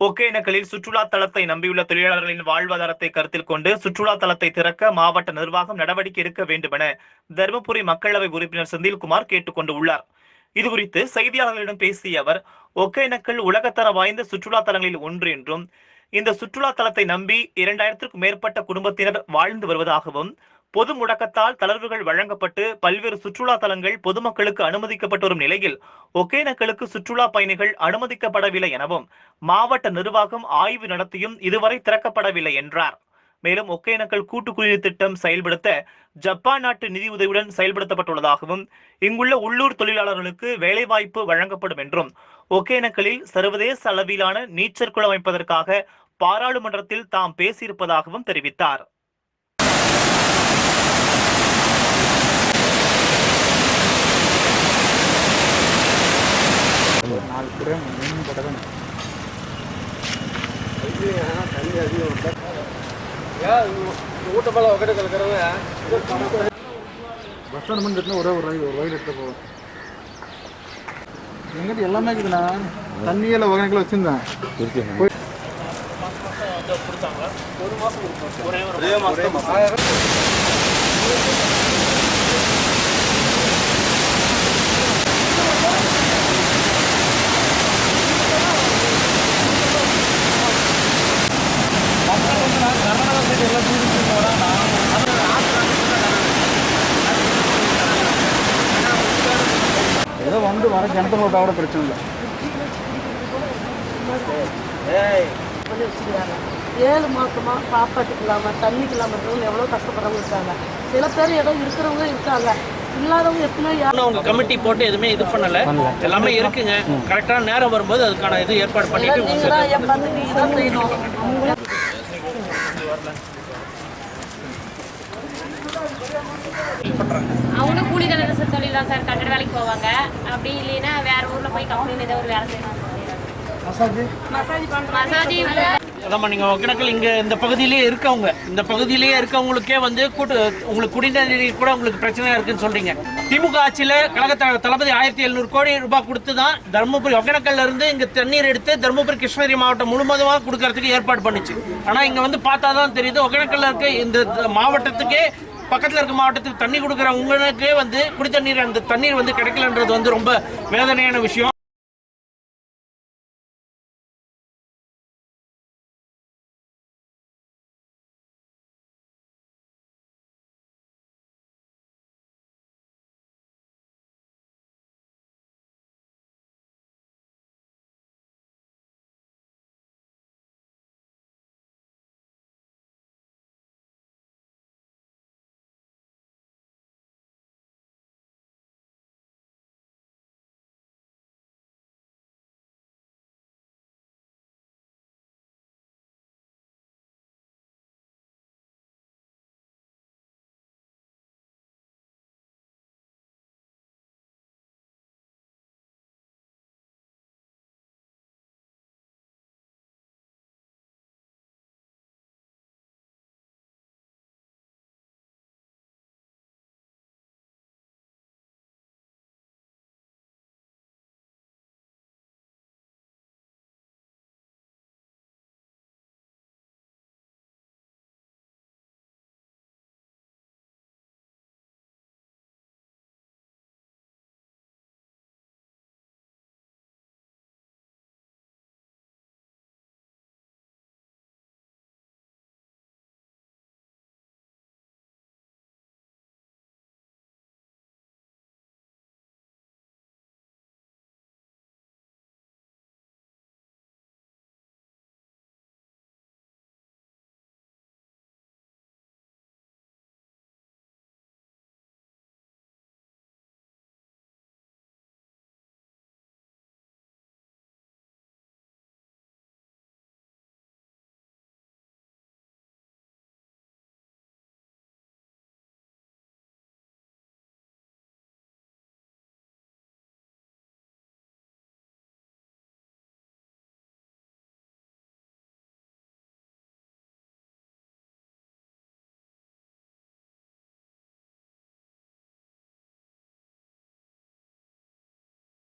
ஒகேனக்கலில் சுற்றுலா தளத்தை நம்பியுள்ள தொழிலாளர்களின் வாழ்வாதாரத்தை கருத்தில் கொண்டு சுற்றுலா தளத்தை திறக்க மாவட்ட நிர்வாகம் நடவடிக்கை எடுக்க வேண்டுமென தருமபுரி மக்களவை உறுப்பினர் செந்தில்குமார் கேட்டுக் கொண்டுள்ளார் இதுகுறித்து செய்தியாளர்களிடம் பேசிய அவர் ஒகேனக்கல் உலகத்தர வாய்ந்த சுற்றுலா தலங்களில் ஒன்று என்றும் இந்த சுற்றுலா தலத்தை நம்பி இரண்டாயிரத்திற்கும் மேற்பட்ட குடும்பத்தினர் வாழ்ந்து வருவதாகவும் பொது முடக்கத்தால் தளர்வுகள் வழங்கப்பட்டு பல்வேறு சுற்றுலா தலங்கள் பொதுமக்களுக்கு அனுமதிக்கப்பட்டு வரும் நிலையில் ஒகேனக்கலுக்கு சுற்றுலா பயணிகள் அனுமதிக்கப்படவில்லை எனவும் மாவட்ட நிர்வாகம் ஆய்வு நடத்தியும் இதுவரை திறக்கப்படவில்லை என்றார். மேலும் ஒகேனக்கல் கூட்டு குடிநீர் திட்டம் செயல்படுத்த ஜப்பான் நாட்டு நிதியுதவியுடன் செயல்படுத்தப்பட்டுள்ளதாகவும் இங்குள்ள உள்ளூர் தொழிலாளர்களுக்கு வேலைவாய்ப்பு வழங்கப்படும் என்றும் ஒகேனக்கலில் சர்வதேச அளவிலான நீச்சல் குளம் அமைப்பதற்காக பாராளுமன்றத்தில் தாம் பேசியிருப்பதாகவும் தெரிவித்தார். ஊட்டப்பால ஒக்கடை கலக்கிறவங்க பஸ் ஸ்டாண்ட் மட்டும் ஒரே ஒரு ரயில் ஒரு ரயில் எடுத்து போகும் எங்கிட்ட எல்லாமே இருக்குதுண்ணா. தண்ணியில் ஒகேனக்கில் வச்சுருந்தேன். ஏதோ வந்து வர கிணத்துல விட்டா கூட பிரச்சனை இல்லை. ஏழு மாசமா சாப்பாட்டுக்கு இல்லாம தண்ணிக்கு இல்லாம இருக்கிறவங்க எவ்வளவு கஷ்டப்படுறவங்க இருக்காங்க. சில பேர் ஏதோ இருக்கிறவங்க இருக்காங்க. இல்லாதவங்க எத்தனை யார் அவங்க கமிட்டி போட்டு எதுவுமே இது பண்ணல. எல்லாமே இருக்குங்க. கரெக்டான நேரம் வரும்போது அதுக்கான இது ஏற்பாடு பண்ணிட்டு நீங்க தான் உட்காந்து நீங்க தான் செய்யணும். அவங்க அவங்களும் கூலி தொழில் தொழில் தான் சார் கட்டட வேலைக்கு போவாங்க. அப்படி இல்லைன்னா வேற ஊர்ல போய் கம்பெனியில் ஏதோ ஒரு வேலை செய்யணும். மசாஜ்? மசாஜ் அதாம்மா நீங்கள் ஒகேனக்கல் இங்கே இந்த பகுதியிலேயே இருக்கவங்க இந்த பகுதியிலேயே இருக்கவங்களுக்கே வந்து கூட்டு உங்களுக்கு குடிநீர் நீர் கூட உங்களுக்கு பிரச்சனையாக இருக்குன்னு சொல்கிறீங்க திமுக ஆட்சியில் கழக தளபதி ஆயிரத்தி எழுநூறு கோடி ரூபாய் கொடுத்து தான் தருமபுரி ஒகேனக்கல்ல இருந்து இங்கே தண்ணீர் எடுத்து தருமபுரி கிருஷ்ணகிரி மாவட்டம் முழுவதுமாக கொடுக்கறதுக்கு ஏற்பாடு பண்ணுச்சு. ஆனால் இங்கே வந்து பார்த்தா தான் தெரியுது ஒகேனக்கல்ல இருக்க இந்த மாவட்டத்துக்கே பக்கத்தில் இருக்க மாவட்டத்துக்கு தண்ணி கொடுக்குற உங்களுக்கே வந்து குடி தண்ணீர் அந்த தண்ணீர் வந்து கிடைக்கலன்றது வந்து ரொம்ப வேதனையான விஷயம்.